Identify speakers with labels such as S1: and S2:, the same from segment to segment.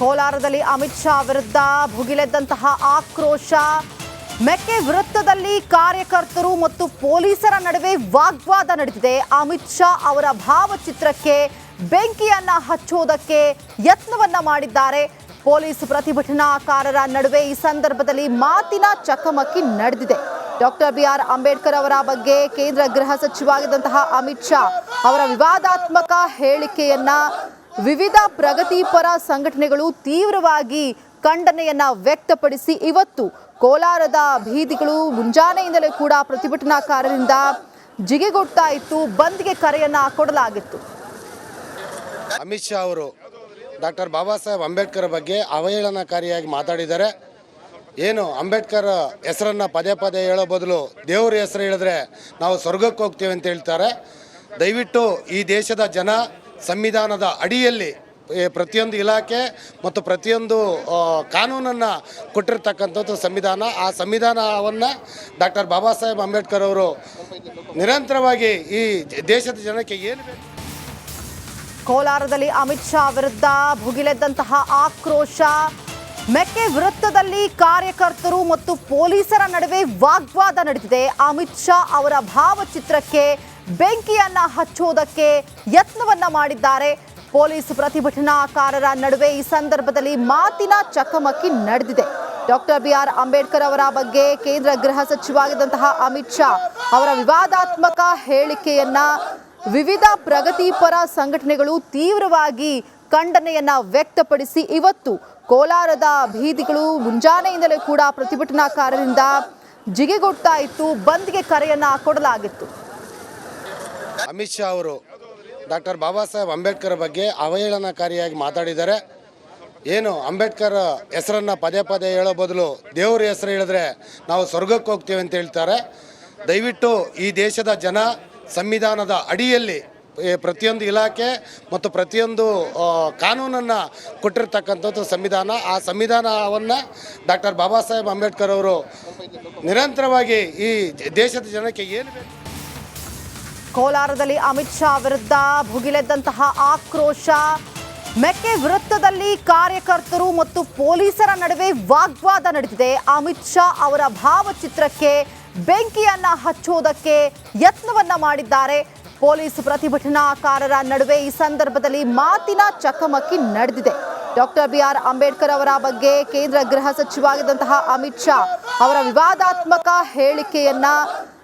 S1: ಕೋಲಾರದಲ್ಲಿ ಅಮಿತ್ ಶಾ ವಿರುದ್ಧ ಭುಗಿಲೆದ್ದಂತಹ ಆಕ್ರೋಶ, ಮೆಕ್ಕೆ ವೃತ್ತದಲ್ಲಿ ಕಾರ್ಯಕರ್ತರು ಮತ್ತು ಪೊಲೀಸರ ನಡುವೆ ವಾಗ್ವಾದ ನಡೆದಿದೆ. ಅಮಿತ್ ಶಾ ಅವರ ಭಾವಚಿತ್ರಕ್ಕೆ ಬೆಂಕಿಯನ್ನ ಹಚ್ಚುವುದಕ್ಕೆ ಯತ್ನವನ್ನ ಮಾಡಿದ್ದಾರೆ. ಪೊಲೀಸ್ ಪ್ರತಿಭಟನಾಕಾರರ ನಡುವೆ ಈ ಸಂದರ್ಭದಲ್ಲಿ ಮಾತಿನ ಚಕಮಕಿ ನಡೆದಿದೆ. ಡಾಕ್ಟರ್ ಬಿ ಆರ್ ಅಂಬೇಡ್ಕರ್ ಅವರ ಬಗ್ಗೆ ಕೇಂದ್ರ ಗೃಹ ಸಚಿವಾಗಿದ್ದಂತಹ ಅಮಿತ್ ಶಾ ಅವರ ವಿವಾದಾತ್ಮಕ ಹೇಳಿಕೆಯನ್ನ ವಿವಿಧ ಪ್ರಗತಿಪರ ಸಂಘಟನೆಗಳು ತೀವ್ರವಾಗಿ ಖಂಡನೆಯನ್ನ ವ್ಯಕ್ತಪಡಿಸಿ ಇವತ್ತು ಕೋಲಾರದ ಬೀದಿಗಳು ಮುಂಜಾನೆಯಿಂದಲೇ ಕೂಡ ಪ್ರತಿಭಟನಾಕಾರರಿಂದ ಜಿಗಿಗೊಡ್ತಾ ಇತ್ತು, ಬಂದ್ಗೆ ಕರೆಯನ್ನ ಕೊಡಲಾಗಿತ್ತು.
S2: ಅಮಿತ್ ಶಾ ಅವರು ಡಾಕ್ಟರ್ ಬಾಬಾ ಸಾಹೇಬ್ ಅಂಬೇಡ್ಕರ್ ಬಗ್ಗೆ ಅವಹೇಳನಕಾರಿಯಾಗಿ ಮಾತಾಡಿದ್ದಾರೆ. ಏನು, ಅಂಬೇಡ್ಕರ್ ಹೆಸರನ್ನು ಪದೇ ಪದೇ ಹೇಳೋ ಬದಲು ದೇವರ ಹೆಸರು ಹೇಳಿದ್ರೆ ನಾವು ಸ್ವರ್ಗಕ್ಕೆ ಹೋಗ್ತೇವೆ ಅಂತ ಹೇಳ್ತಾರೆ. ದಯವಿಟ್ಟು ಈ ದೇಶದ ಜನ ಸಂವಿಧಾನದ ಅಡಿಯಲ್ಲಿ ಪ್ರತಿಯೊಂದು ಇಲಾಖೆ ಮತ್ತು ಪ್ರತಿಯೊಂದು ಕಾನೂನನ್ನು ಕೊಟ್ಟಿರ್ತಕ್ಕಂಥದ್ದು ಸಂವಿಧಾನ. ಆ ಸಂವಿಧಾನವನ್ನು ಡಾಕ್ಟರ್ ಬಾಬಾ ಸಾಹೇಬ್ ಅಂಬೇಡ್ಕರ್ ಅವರು ನಿರಂತರವಾಗಿ ಈ ದೇಶದ ಜನಕ್ಕೆ ಏನು
S1: ಕೋಲಾರದಲ್ಲಿ ಅಮಿತ್ ಶಾ ವಿರುದ್ಧ ಭುಗಿಲೆದ್ದಂತಹ ಆಕ್ರೋಶ, ಮೆಕ್ಕೆ ವೃತ್ತದಲ್ಲಿ ಕಾರ್ಯಕರ್ತರು ಮತ್ತು ಪೊಲೀಸರ ನಡುವೆ ವಾಗ್ವಾದ ನಡೆದಿದೆ ಅಮಿತ್ ಶಾ ಅವರ ಭಾವಚಿತ್ರಕ್ಕೆ ಬೆಂಕಿಯನ್ನ ಹಚ್ಚುವುದಕ್ಕೆ ಯತ್ನವನ್ನ ಮಾಡಿದ್ದಾರೆ. ಪೊಲೀಸ್ ಪ್ರತಿಭಟನಾಕಾರರ ನಡುವೆ ಈ ಸಂದರ್ಭದಲ್ಲಿ ಮಾತಿನ ಚಕಮಕಿ ನಡೆದಿದೆ. ಡಾಕ್ಟರ್ ಬಿ ಆರ್ ಅಂಬೇಡ್ಕರ್ ಅವರ ಬಗ್ಗೆ ಕೇಂದ್ರ ಗೃಹ ಸಚಿವರಾಗಿದ್ದಂತಹ ಅಮಿತ್ ಶಾ ಅವರ ವಿವಾದಾತ್ಮಕ ಹೇಳಿಕೆಯನ್ನ ವಿವಿಧ ಪ್ರಗತಿಪರ ಸಂಘಟನೆಗಳು ತೀವ್ರವಾಗಿ ಖಂಡನೆಯನ್ನ ವ್ಯಕ್ತಪಡಿಸಿ ಇವತ್ತು ಕೋಲಾರದ ಬೀದಿಗಳು ಮುಂಜಾನೆಯಿಂದಲೇ ಕೂಡ ಪ್ರತಿಭಟನಾಕಾರರಿಂದ ಜಿಗಿಗೊಡ್ತಾ ಇತ್ತು. ಬಂದ್ಗೆ ಕರೆಯನ್ನ ಕೊಡಲಾಗಿತ್ತು.
S2: ಅಮಿತ್ ಶಾ ಅವರು ಡಾಕ್ಟರ್ ಬಾಬಾ ಸಾಹೇಬ್ ಅಂಬೇಡ್ಕರ್ ಬಗ್ಗೆ ಅವಹೇಳನಕಾರಿಯಾಗಿ ಮಾತಾಡಿದ್ದಾರೆ. ಏನು, ಅಂಬೇಡ್ಕರ್ ಹೆಸರನ್ನು ಪದೇ ಪದೇ ಹೇಳೋ ಬದಲು ದೇವರ ಹೆಸರು ಹೇಳಿದ್ರೆ ನಾವು ಸ್ವರ್ಗಕ್ಕೆ ಹೋಗ್ತೇವೆ ಅಂತ ಹೇಳ್ತಾರೆ. ದಯವಿಟ್ಟು ಈ ದೇಶದ ಜನ ಸಂವಿಧಾನದ ಅಡಿಯಲ್ಲಿ ಪ್ರತಿಯೊಂದು ಇಲಾಖೆ ಮತ್ತು ಪ್ರತಿಯೊಂದು ಕಾನೂನನ್ನು ಕೊಟ್ಟಿರ್ತಕ್ಕಂಥದ್ದು ಸಂವಿಧಾನ. ಆ ಸಂವಿಧಾನವನ್ನು ಡಾಕ್ಟರ್ ಬಾಬಾ ಸಾಹೇಬ್ ಅಂಬೇಡ್ಕರ್ ಅವರು ನಿರಂತರವಾಗಿ ಈ ದೇಶದ ಜನಕ್ಕೆ ಏನು
S1: ಕೋಲಾರದಲ್ಲಿ ಅಮಿತ್ ಶಾ ವಿರುದ್ಧ ಭುಗಿಲೆದ್ದಂತಹ ಆಕ್ರೋಶ, ಮೆಕ್ಕೆ ವೃತ್ತದಲ್ಲಿ ಕಾರ್ಯಕರ್ತರು ಮತ್ತು ಪೊಲೀಸರ ನಡುವೆ ವಾಗ್ವಾದ ನಡೆದಿದೆ ಅಮಿತ್ ಶಾ ಅವರ ಭಾವಚಿತ್ರಕ್ಕೆ ಬೆಂಕಿಯನ್ನ ಹಚ್ಚುವುದಕ್ಕೆ ಯತ್ನವನ್ನ ಮಾಡಿದ್ದಾರೆ. ಪೊಲೀಸ್ ಪ್ರತಿಭಟನಾಕಾರರ ನಡುವೆ ಈ ಸಂದರ್ಭದಲ್ಲಿ ಮಾತಿನ ಚಕಮಕಿ ನಡೆದಿದೆ. ಡಾಕ್ಟರ್ ಬಿ ಆರ್ ಅಂಬೇಡ್ಕರ್ ಅವರ ಬಗ್ಗೆ ಕೇಂದ್ರ ಗೃಹ ಸಚಿವರಾಗಿದ್ದಂತಹ ಅಮಿತ್ ಶಾ ಅವರ ವಿವಾದಾತ್ಮಕ ಹೇಳಿಕೆಯನ್ನ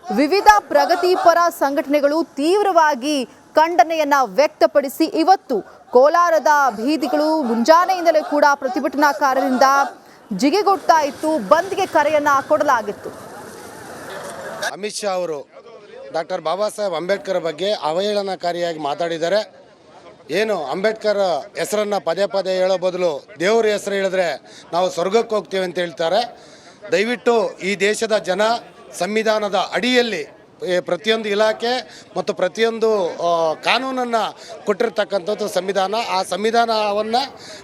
S1: ವಿವಿಧ ಪ್ರಗತಿಪರ ಸಂಘಟನೆಗಳು ತೀವ್ರವಾಗಿ ಖಂಡನೆಯನ್ನ ವ್ಯಕ್ತಪಡಿಸಿ ಇವತ್ತು ಕೋಲಾರದ ಬೀದಿಗಳು ಮುಂಜಾನೆಯಿಂದಲೇ ಕೂಡ ಪ್ರತಿಭಟನಾಕಾರರಿಂದ ಜಿಗಿಗೊಡ್ತಾ ಇತ್ತು, ಬಂದ್ಗೆ ಕರೆಯನ್ನ ಕೊಡಲಾಗಿತ್ತು.
S2: ಅಮಿತ್ ಶಾ ಅವರು ಡಾಕ್ಟರ್ ಬಾಬಾ ಸಾಹೇಬ್ ಅಂಬೇಡ್ಕರ್ ಬಗ್ಗೆ ಅವಹೇಳನಕಾರಿಯಾಗಿ ಮಾತಾಡಿದ್ದಾರೆ. ಏನು, ಅಂಬೇಡ್ಕರ್ ಹೆಸರನ್ನು ಪದೇ ಪದೇ ಹೇಳೋ ಬದಲು ದೇವರ ಹೆಸರು ಹೇಳಿದ್ರೆ ನಾವು ಸ್ವರ್ಗಕ್ಕೆ ಹೋಗ್ತೀವಿ ಅಂತ ಹೇಳ್ತಾರೆ. ದಯವಿಟ್ಟು ಈ ದೇಶದ ಜನ ಸಂವಿಧಾನದ ಅಡಿಯಲ್ಲಿ ಪ್ರತಿಯೊಂದು ಇಲಾಖೆ ಮತ್ತು ಪ್ರತಿಯೊಂದು ಕಾನೂನನ್ನು ಕೊಟ್ಟಿರ್ತಕ್ಕಂಥದ್ದು ಸಂವಿಧಾನ. ಆ ಸಂವಿಧಾನವನ್ನು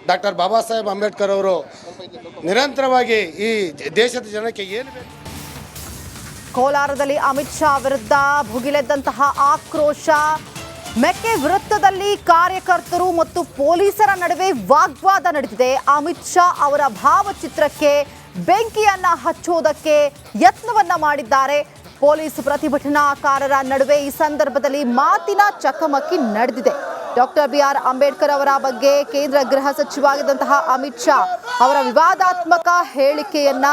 S2: ಡಾಕ್ಟರ್ ಬಾಬಾ ಸಾಹೇಬ್ ಅಂಬೇಡ್ಕರ್ ಅವರು ನಿರಂತರವಾಗಿ ಈ ದೇಶದ ಜನಕ್ಕೆ ಏನು
S1: ಕೋಲಾರದಲ್ಲಿ ಅಮಿತ್ ಶಾ ವಿರುದ್ಧ ಭುಗಿಲೆದ್ದಂತಹ ಆಕ್ರೋಶ, ಮೆಕ್ಕೆ ವೃತ್ತದಲ್ಲಿ ಕಾರ್ಯಕರ್ತರು ಮತ್ತು ಪೊಲೀಸರ ನಡುವೆ ವಾಗ್ವಾದ ನಡೆದಿದೆ. ಅಮಿತ್ ಶಾ ಅವರ ಭಾವಚಿತ್ರಕ್ಕೆ ಬೆಂಕಿಯನ್ನ ಹಚ್ಚುವುದಕ್ಕೆ ಯತ್ನವನ್ನ ಮಾಡಿದ್ದಾರೆ. ಪೊಲೀಸ್ ಪ್ರತಿಭಟನಾಕಾರರ ನಡುವೆ ಈ ಸಂದರ್ಭದಲ್ಲಿ ಮಾತಿನ ಚಕಮಕಿ ನಡೆದಿದೆ. ಡಾಕ್ಟರ್ ಬಿ ಆರ್ ಅಂಬೇಡ್ಕರ್ ಅವರ ಬಗ್ಗೆ ಕೇಂದ್ರ ಗೃಹ ಸಚಿವಾಗಿದ್ದಂತಹ ಅಮಿತ್ ಶಾ ಅವರ ವಿವಾದಾತ್ಮಕ ಹೇಳಿಕೆಯನ್ನ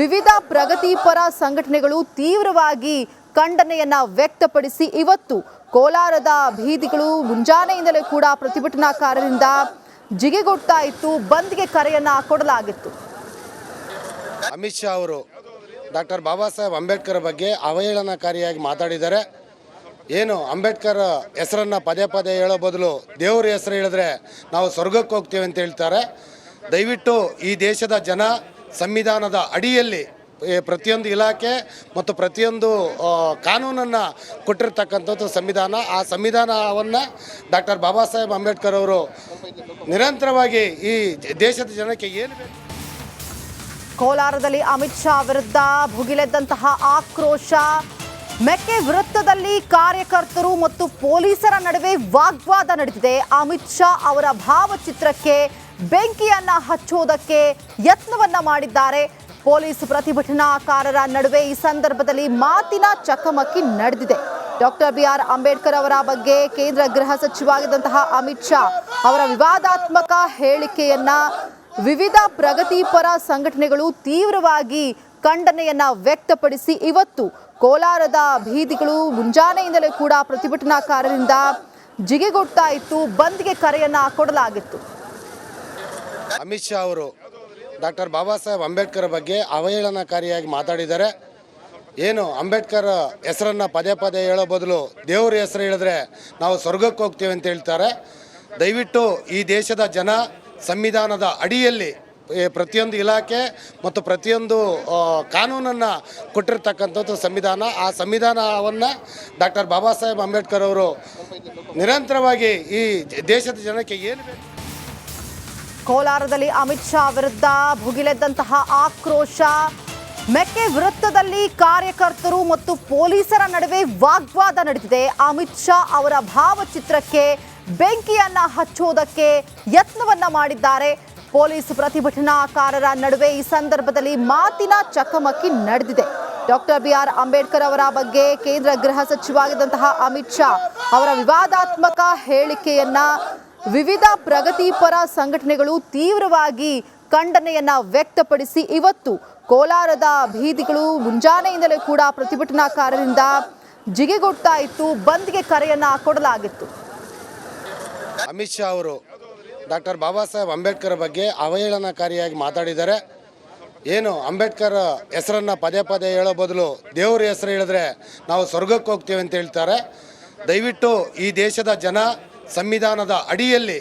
S1: ವಿವಿಧ ಪ್ರಗತಿಪರ ಸಂಘಟನೆಗಳು ತೀವ್ರವಾಗಿ ಖಂಡನೆಯನ್ನ ವ್ಯಕ್ತಪಡಿಸಿ ಇವತ್ತು ಕೋಲಾರದ ಬೀದಿಗಳು ಮುಂಜಾನೆಯಿಂದಲೇ ಕೂಡ ಪ್ರತಿಭಟನಾಕಾರರಿಂದ ಜಿಗಿಗೊಡ್ತಾ ಇತ್ತು. ಬಂದ್ಗೆ ಕರೆಯನ್ನ ಕೊಡಲಾಗಿತ್ತು.
S2: ಅಮಿತ್ ಶಾ ಅವರು ಡಾಕ್ಟರ್ ಬಾಬಾ ಸಾಹೇಬ್ ಅಂಬೇಡ್ಕರ್ ಬಗ್ಗೆ ಅವಹೇಳನಕಾರಿಯಾಗಿ ಮಾತಾಡಿದ್ದಾರೆ. ಏನು, ಅಂಬೇಡ್ಕರ್ ಹೆಸರನ್ನು ಪದೇ ಪದೇ ಹೇಳೋ ಬದಲು ದೇವ್ರ ಹೆಸರು ಹೇಳಿದ್ರೆ ನಾವು ಸ್ವರ್ಗಕ್ಕೆ ಹೋಗ್ತೀವಿ ಅಂತ ಹೇಳ್ತಾರೆ. ದಯವಿಟ್ಟು ಈ ದೇಶದ ಜನ ಸಂವಿಧಾನದ ಅಡಿಯಲ್ಲಿ ಪ್ರತಿಯೊಂದು ಇಲಾಖೆ ಮತ್ತು ಪ್ರತಿಯೊಂದು ಕಾನೂನನ್ನು ಕೊಟ್ಟಿರ್ತಕ್ಕಂಥದ್ದು ಸಂವಿಧಾನ. ಆ ಸಂವಿಧಾನವನ್ನು ಡಾಕ್ಟರ್ ಬಾಬಾ ಸಾಹೇಬ್ ಅಂಬೇಡ್ಕರ್ ಅವರು ನಿರಂತರವಾಗಿ ಈ ದೇಶದ ಜನಕ್ಕೆ ಏನು
S1: ಕೋಲಾರದಲ್ಲಿ ಅಮಿತ್ ಶಾ ವಿರುದ್ಧ ಭುಗಿಲೆದ್ದಂತಹ ಆಕ್ರೋಶ, ಮೆಕ್ಕೆ ವೃತ್ತದಲ್ಲಿ ಕಾರ್ಯಕರ್ತರು ಮತ್ತು ಪೊಲೀಸರ ನಡುವೆ ವಾಗ್ವಾದ ನಡೆದಿದೆ. ಅಮಿತ್ ಶಾ ಅವರ ಭಾವಚಿತ್ರಕ್ಕೆ ಬೆಂಕಿಯನ್ನ ಹಚ್ಚೋದಕ್ಕೆ ಯತ್ನವನ್ನ ಮಾಡಿದ್ದಾರೆ. ಪೊಲೀಸ್ ಪ್ರತಿಭಟನಾಕಾರರ ನಡುವೆ ಈ ಸಂದರ್ಭದಲ್ಲಿ ಮಾತಿನ ಚಕಮಕಿ ನಡೆದಿದೆ. ಡಾಕ್ಟರ್ ಬಿ ಆರ್ ಅಂಬೇಡ್ಕರ್ ಅವರ ಬಗ್ಗೆ ಕೇಂದ್ರ ಗೃಹ ಸಚಿವಾಗಿದ್ದಂತಹ ಅಮಿತ್ ಶಾ ಅವರ ವಿವಾದಾತ್ಮಕ ಹೇಳಿಕೆಯನ್ನ ವಿವಿಧ ಪ್ರಗತಿಪರ ಸಂಘಟನೆಗಳು ತೀವ್ರವಾಗಿ ಖಂಡನೆಯನ್ನ ವ್ಯಕ್ತಪಡಿಸಿ ಇವತ್ತು ಕೋಲಾರದ ಬೀದಿಗಳು ಮುಂಜಾನೆಯಿಂದಲೇ ಕೂಡ ಪ್ರತಿಭಟನಾಕಾರರಿಂದ ಜಿಗಿಗೊಡ್ತಾ ಇತ್ತು, ಬಂದ್ಗೆ ಕರೆಯನ್ನ ಕೊಡಲಾಗಿತ್ತು.
S2: ಅಮಿತ್ ಶಾ ಅವರು ಡಾಕ್ಟರ್ ಬಾಬಾ ಸಾಹೇಬ್ ಅಂಬೇಡ್ಕರ್ ಬಗ್ಗೆ ಅವಹೇಳನಕಾರಿಯಾಗಿ ಮಾತಾಡಿದ್ದಾರೆ. ಏನು, ಅಂಬೇಡ್ಕರ್ ಹೆಸರನ್ನು ಪದೇ ಪದೇ ಹೇಳೋ ಬದಲು ದೇವರ ಹೆಸರು ಹೇಳಿದ್ರೆ ನಾವು ಸ್ವರ್ಗಕ್ಕೆ ಹೋಗ್ತೀವಿ ಅಂತ ಹೇಳ್ತಾರೆ. ದಯವಿಟ್ಟು ಈ ದೇಶದ ಜನ ಸಂವಿಧಾನದ ಅಡಿಯಲ್ಲಿ ಪ್ರತಿಯೊಂದು ಇಲಾಖೆ ಮತ್ತು ಪ್ರತಿಯೊಂದು ಕಾನೂನನ್ನು ಕೊಟ್ಟಿರ್ತಕ್ಕಂಥದ್ದು ಸಂವಿಧಾನ. ಆ ಸಂವಿಧಾನವನ್ನು ಡಾಕ್ಟರ್ ಬಾಬಾ ಸಾಹೇಬ್ ಅಂಬೇಡ್ಕರ್ ಅವರು ನಿರಂತರವಾಗಿ ಈ ದೇಶದ ಜನಕ್ಕೆ ಏನು
S1: ಕೋಲಾರದಲ್ಲಿ ಅಮಿತ್ ಶಾ ವಿರುದ್ಧ ಭುಗಿಲೆದ್ದಂತಹ ಆಕ್ರೋಶ, ಮೆಕ್ಕೆ ವೃತ್ತದಲ್ಲಿ ಕಾರ್ಯಕರ್ತರು ಮತ್ತು ಪೊಲೀಸರ ನಡುವೆ ವಾಗ್ವಾದ ನಡೆದಿದೆ. ಅಮಿತ್ ಶಾ ಅವರ ಭಾವಚಿತ್ರಕ್ಕೆ ಬೆಂಕಿಯನ್ನ ಹಚ್ಚೋದಕ್ಕೆ ಯತ್ನವನ್ನ ಮಾಡಿದ್ದಾರೆ. ಪೊಲೀಸ್ ಪ್ರತಿಭಟನಾಕಾರರ ನಡುವೆ ಈ ಸಂದರ್ಭದಲ್ಲಿ ಮಾತಿನ ಚಕಮಕಿ ನಡೆದಿದೆ. ಡಾಕ್ಟರ್ ಬಿ ಆರ್ ಅಂಬೇಡ್ಕರ್ ಅವರ ಬಗ್ಗೆ ಕೇಂದ್ರ ಗೃಹ ಸಚಿವರಾಗಿದ್ದಂತಹ ಅಮಿತ್ ಶಾ ಅವರ ವಿವಾದಾತ್ಮಕ ಹೇಳಿಕೆಯನ್ನ ವಿವಿಧ ಪ್ರಗತಿಪರ ಸಂಘಟನೆಗಳು ತೀವ್ರವಾಗಿ ಖಂಡನೆಯನ್ನ ವ್ಯಕ್ತಪಡಿಸಿ ಇವತ್ತು ಕೋಲಾರದ ಬೀದಿಗಳು ಮುಂಜಾನೆಯಿಂದಲೇ ಕೂಡ ಪ್ರತಿಭಟನಾಕಾರರಿಂದ ಜಿಗಿಗೊಡ್ತಾ ಇತ್ತು. ಬಂದ್ಗೆ ಕರೆಯನ್ನ ಕೊಡಲಾಗಿತ್ತು.
S2: ಅಮಿತ್ ಶಾ ಅವರು ಡಾಕ್ಟರ್ ಬಾಬಾ ಸಾಹೇಬ್ ಅಂಬೇಡ್ಕರ್ ಬಗ್ಗೆ ಅವಹೇಳನಕಾರಿಯಾಗಿ ಮಾತಾಡಿದ್ದಾರೆ. ಏನು, ಅಂಬೇಡ್ಕರ್ ಹೆಸರನ್ನು ಪದೇ ಪದೇ ಹೇಳೋ ಬದಲು ದೇವ್ರ ಹೆಸರು ಹೇಳಿದ್ರೆ ನಾವು ಸ್ವರ್ಗಕ್ಕೆ ಹೋಗ್ತೇವೆ ಅಂತ ಹೇಳ್ತಾರೆ. ದಯವಿಟ್ಟು ಈ ದೇಶದ ಜನ ಸಂವಿಧಾನದ ಅಡಿಯಲ್ಲಿ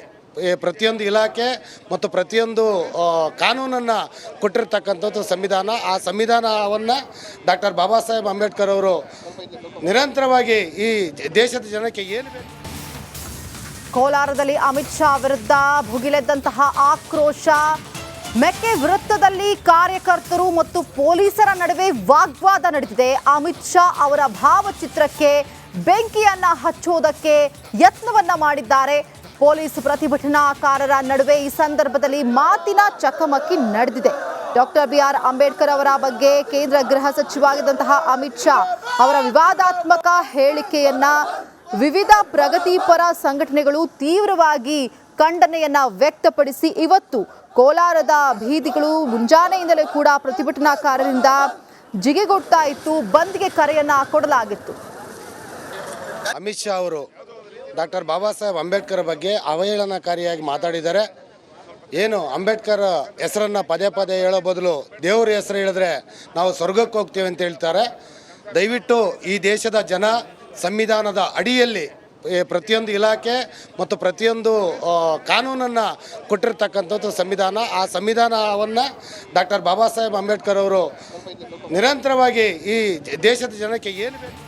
S2: ಪ್ರತಿಯೊಂದು ಇಲಾಖೆ ಮತ್ತು ಪ್ರತಿಯೊಂದು ಕಾನೂನನ್ನು ಕೊಟ್ಟಿರ್ತಕ್ಕಂಥದ್ದು ಸಂವಿಧಾನ. ಆ ಸಂವಿಧಾನವನ್ನು ಡಾಕ್ಟರ್ ಬಾಬಾ ಸಾಹೇಬ್ ಅಂಬೇಡ್ಕರ್ ಅವರು ನಿರಂತರವಾಗಿ ಈ ದೇಶದ ಜನಕ್ಕೆ ಏನು
S1: ಕೋಲಾರದಲ್ಲಿ ಅಮಿತ್ ಶಾ ವಿರುದ್ಧ ಭುಗಿಲೆದ್ದಂತಹ ಆಕ್ರೋಶ, ಮೆಕ್ಕೆ ವೃತ್ತದಲ್ಲಿ ಕಾರ್ಯಕರ್ತರು ಮತ್ತು ಪೊಲೀಸರ ನಡುವೆ ವಾಗ್ವಾದ ನಡೆದಿದೆ ಅಮಿತ್ ಶಾ ಅವರ ಭಾವಚಿತ್ರಕ್ಕೆ ಬೆಂಕಿಯನ್ನ ಹಚ್ಚೋದಕ್ಕೆ ಯತ್ನವನ್ನ ಮಾಡಿದ್ದಾರೆ. ಪೊಲೀಸ್ ಪ್ರತಿಭಟನಾಕಾರರ ನಡುವೆ ಈ ಸಂದರ್ಭದಲ್ಲಿ ಮಾತಿನ ಚಕಮಕಿ ನಡೆದಿದೆ. ಡಾಕ್ಟರ್ ಬಿ ಆರ್ ಅಂಬೇಡ್ಕರ್ ಅವರ ಬಗ್ಗೆ ಕೇಂದ್ರ ಗೃಹ ಸಚಿವರಾಗಿದ್ದಂತಹ ಅಮಿತ್ ಶಾ ಅವರ ವಿವಾದಾತ್ಮಕ ಹೇಳಿಕೆಯನ್ನ ವಿವಿಧ ಪ್ರಗತಿಪರ ಸಂಘಟನೆಗಳು ತೀವ್ರವಾಗಿ ಖಂಡನೆಯನ್ನ ವ್ಯಕ್ತಪಡಿಸಿ ಇವತ್ತು ಕೋಲಾರದ ಬೀದಿಗಳು ಮುಂಜಾನೆಯಿಂದಲೇ ಕೂಡ ಪ್ರತಿಭಟನಾಕಾರರಿಂದ ಜಿಗಿಗೊಡ್ತಾ ಇತ್ತು, ಬಂದ್ಗೆ ಕರೆಯನ್ನ ಕೊಡಲಾಗಿತ್ತು.
S2: ಅಮಿತ್ ಶಾ ಅವರು ಡಾಕ್ಟರ್ ಬಾಬಾ ಸಾಹೇಬ್ ಅಂಬೇಡ್ಕರ್ ಬಗ್ಗೆ ಅವಹೇಳನಕಾರಿಯಾಗಿ ಮಾತಾಡಿದ್ದಾರೆ. ಏನು, ಅಂಬೇಡ್ಕರ್ ಹೆಸರನ್ನು ಪದೇ ಪದೇ ಹೇಳೋ ಬದಲು ದೇವರ ಹೆಸರು ಹೇಳಿದ್ರೆ ನಾವು ಸ್ವರ್ಗಕ್ಕೆ ಹೋಗ್ತೀವಿ ಅಂತ ಹೇಳ್ತಾರೆ. ದಯವಿಟ್ಟು ಈ ದೇಶದ ಜನ ಸಂವಿಧಾನದ ಅಡಿಯಲ್ಲಿ ಪ್ರತಿಯೊಂದು ಇಲಾಖೆ ಮತ್ತು ಪ್ರತಿಯೊಂದು ಕಾನೂನನ್ನು ಕೊಟ್ಟಿರ್ತಕ್ಕಂಥದ್ದು ಸಂವಿಧಾನ. ಆ ಸಂವಿಧಾನವನ್ನು ಡಾಕ್ಟರ್ ಬಾಬಾ ಸಾಹೇಬ್ ಅಂಬೇಡ್ಕರ್ ಅವರು ನಿರಂತರವಾಗಿ ಈ ದೇಶದ ಜನಕ್ಕೆ ಏನು